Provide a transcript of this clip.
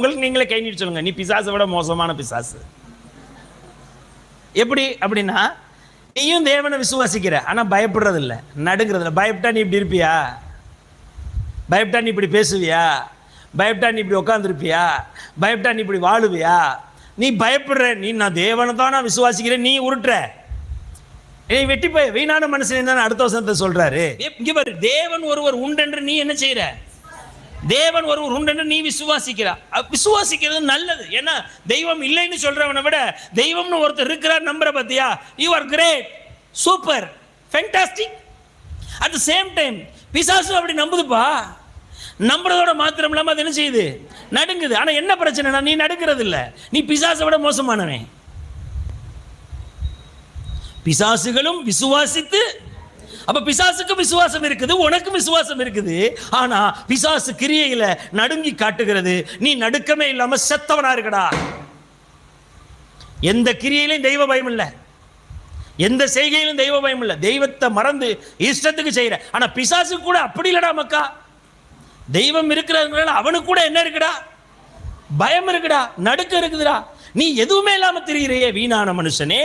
உங்களுக்கு நீங்களே கை நீட்டு சொல்லுங்க. நீ பிசாசை விட மோசமான பிசாசு. எப்படி? அப்படின்னா நீயும் தேவனை விசுவாசிக்கிற. ஆனால் பயப்படுறது இல்லை நடுங்கிறது பயப்பட்டா நீ இப்படி இருப்பியா? பயப்பட்டா நீ இப்படி பேசுவியா? பயப்பட்டா நீ இப்படி உட்காந்துருப்பியா பயப்பட்டா நீ இப்படி வாழுவியா? நீ பயப்படுற. நீ நான் தேவனை தான் நான் விசுவாசிக்கிறேன். நீ உருட்டுற. ஏய் வெட்டி போய் வீணான மனுஷன் என்ன அடுத்த வசனத்தை சொல்றாரு. இங்க பாரு. தேவன் ஒருவர் உண்டென்று நீ என்ன செய்யற தேவன் ஒரு உண்டு நீ விசுவாசிக்கிறா. விசுவாசிக்கிறது நல்லது. ஏன்னா தெய்வம் இல்லைன்னு சொல்றவனை விட தெய்வம்னு ஒருத்தர் இருக்கிறார் நம்புற பத்தியா? You are great super fantastic at the same time பிசாசு அப்படி நம்புதுப்பா. நம்புறதோட மாத்திரம் இல்லாமல் அது என்ன செய்யுது? நடுங்குது. ஆனால் என்ன பிரச்சனைனா நீ நடுங்கிறது இல்லை நீ பிசாசை விட மோசமானவன். பிசாசுகளும் விசுவாசித்து அப்ப பிசாசுக்கு விசுவாசம் இருக்குது உனக்கும் விசுவாசம் இருக்குது. ஆனா பிசாசு கிரியையில நடுங்கி காட்டுகிறது நீ நடுக்கமே இல்லாம செத்தவனா இருக்கடா. எந்த கிரியையிலும் தெய்வ பயம் இல்லை. எந்த செய்கையிலும் தெய்வ பயம் இல்லை. தெய்வத்தை மறந்து இஷ்டத்துக்கு செய்யற ஆனா பிசாசு கூட அப்படி இல்லடா மக்கா. தெய்வம் இருக்கிறதுனால அவனுக்கு கூட என்ன இருக்குடா? பயம் இருக்குடா நடுக்கம் இருக்குதுடா. நீ எதுவுமே இல்லாம திரிகிறையே வீணான மனுஷனே.